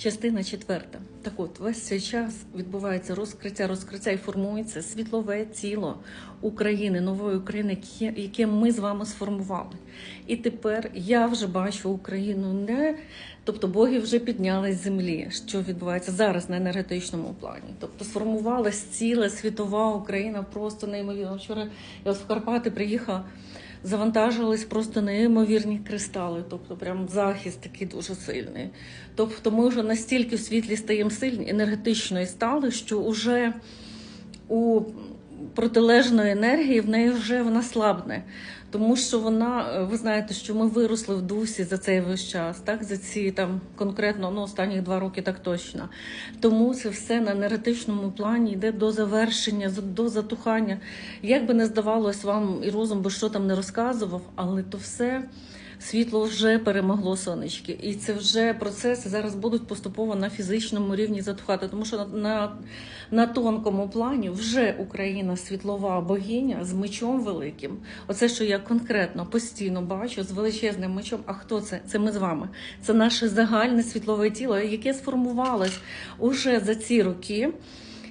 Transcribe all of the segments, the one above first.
Частина четверта. Так от, весь цей час відбувається розкриття, розкриття і формується світлове тіло України, нової України, яке, ми з вами сформували. І тепер я вже бачу Україну не, тобто боги вже підняли з землі, що відбувається зараз на енергетичному плані. Тобто сформувалась ціла світова Україна, просто неймовірно. Вчора я от в Карпати приїхала завантажились просто неймовірні кристали, тобто прям захист такий дуже сильний. Тобто ми вже настільки в світлі стаємо сильні, енергетично і стали, що уже у протилежної енергії в неї вже вона слабне. Тому що вона, е, ви знаєте, що ми виросли в дусі за цей весь час, так за ці там конкретно ну останні два роки, так точно. Тому це все на енергетичному плані йде до завершення, до затухання. Як би не здавалось вам, і розум би що там не розказував, але то все. Світло вже перемогло сонечки, і це вже процеси зараз будуть поступово на фізичному рівні затухати, тому що на, на, на тонкому плані вже Україна світлова богиня з мечом великим. Оце, що я конкретно постійно бачу з величезним мечом. А хто це? Це ми з вами. Це наше загальне світлове тіло, яке сформувалось уже за ці роки.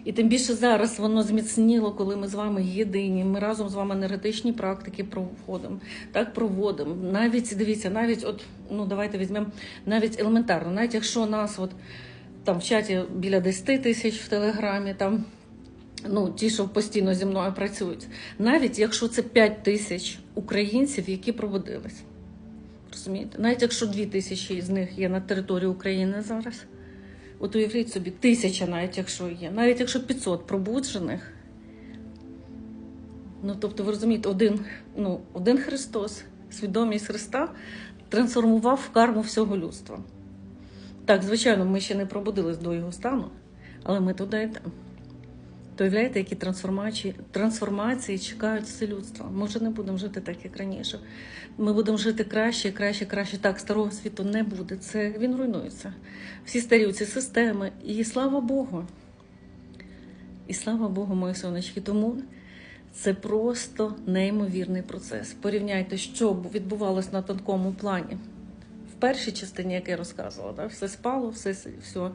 І тим більше зараз воно зміцніло, коли ми з вами єдині. Ми разом з вами енергетичні практики проходимо, так проводимо. Навіть дивіться, навіть от ну давайте візьмемо навіть елементарно, навіть якщо нас от там в чаті біля 10 тисяч в телеграмі, там ну ті, що постійно зі мною працюють, навіть якщо це 5 тисяч українців, які проводились. Розумієте? Навіть якщо 2 тисячі з них є на території України зараз. От уявіть собі, тисяча, навіть якщо є, навіть якщо 500 пробуджених. Ну, тобто, ви розумієте, один, ну, один Христос, свідомість Христа, трансформував карму всього людства. Так, звичайно, ми ще не пробудились до його стану, але ми туди йдемо. То уявляєте, які трансформації, трансформації чекають все людство. Ми вже не будемо жити так, як раніше. Ми будемо жити краще, краще, краще. Так, старого світу не буде. Це він руйнується. Всі старі ці системи. І слава Богу. І слава Богу, мої сонечки. Тому це просто неймовірний процес. Порівняйте, що б відбувалось на тонкому плані. В першій частині, як я розказувала, да, все спало, все, все.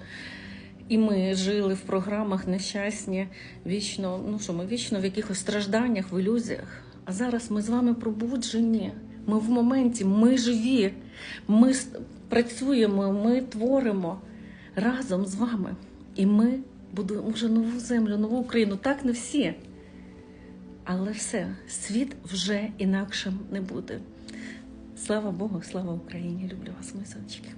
І ми жили в програмах нещасні, вічно, ну що ми вічно в якихось стражданнях, в ілюзіях. А зараз ми з вами пробуджені. Ми в моменті, ми живі, ми працюємо, ми творимо разом з вами. І ми будуємо вже нову землю, нову Україну. Так не всі. Але все, світ вже інакшим не буде. Слава Богу, слава Україні! Люблю вас, мої сонечки.